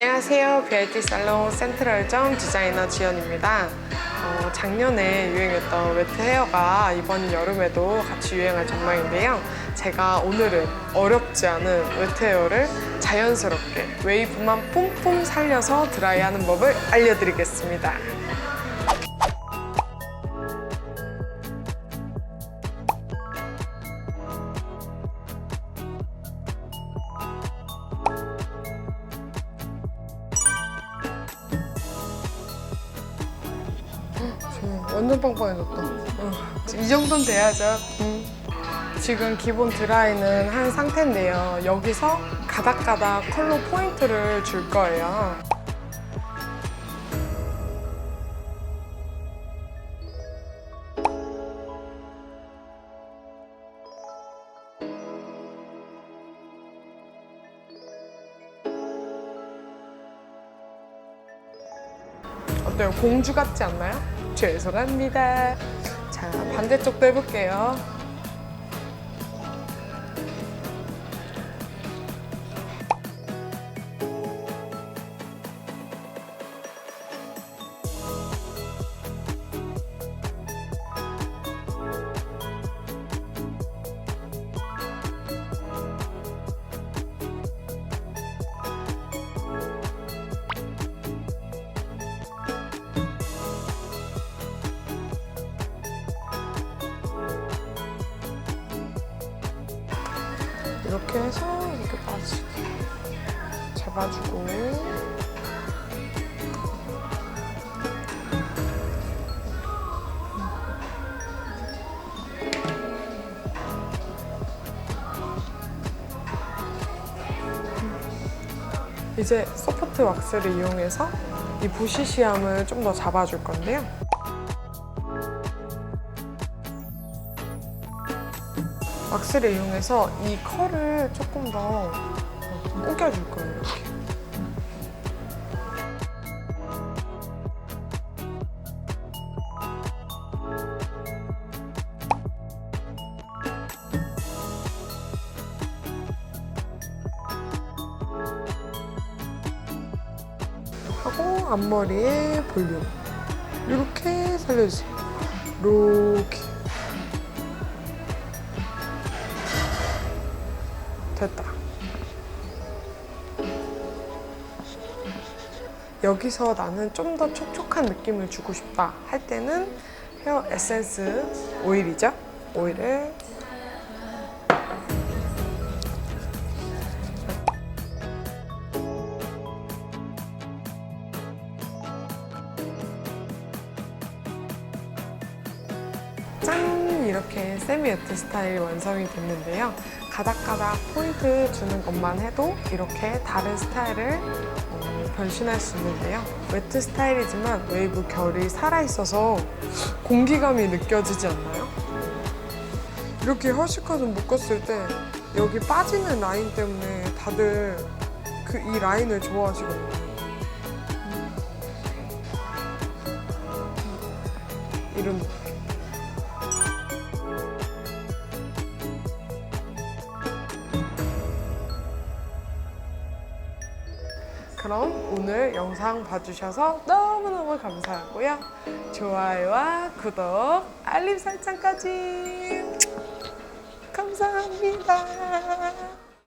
안녕하세요. 뷰티 살롱 센트럴점 디자이너 지연입니다. 어, 작년에 유행했던 웨트 헤어가 이번 여름에도 같이 유행할 전망인데요. 제가 오늘은 어렵지 않은 웨트 헤어를 자연스럽게 웨이브만 뿜뿜 살려서 드라이하는 법을 알려드리겠습니다. 완전 빵빵해졌다. 어, 이 정도는 돼야죠. 음. 지금 기본 드라이는 한 상태인데요. 여기서 가닥가닥 컬러 포인트를 줄 거예요. 어때요? 공주 같지 않나요? 죄송합니다. 자, 반대쪽도 해볼게요. 이렇게 해서 이렇게 빠지게 잡아주고 이제 소프트 왁스를 이용해서 이 부시시함을 좀 더 잡아줄 건데요. 왁스를 이용해서 이 컬을 조금 더 꾸겨줄 거예요. 이렇게. 하고 앞머리에 볼륨 이렇게 살려주세요. 이렇게 됐다. 여기서 나는 좀 더 촉촉한 느낌을 주고 싶다 할 때는 헤어 에센스 오일이죠. 오일을 짠! 이렇게 세미 웨트 스타일이 완성이 됐는데요. 가닥가닥 포인트 주는 것만 해도 이렇게 다른 스타일을 어, 변신할 수 있는데요. 웨트 스타일이지만 웨이브 결이 살아있어서 공기감이 느껴지지 않나요? 이렇게 허쉬컷을 묶었을 때 여기 빠지는 라인 때문에 다들 그 이 라인을 좋아하시거든요. 이런 그럼 오늘 영상 봐주셔서 너무너무 감사하고요. 좋아요와 구독, 알림 설정까지 감사합니다.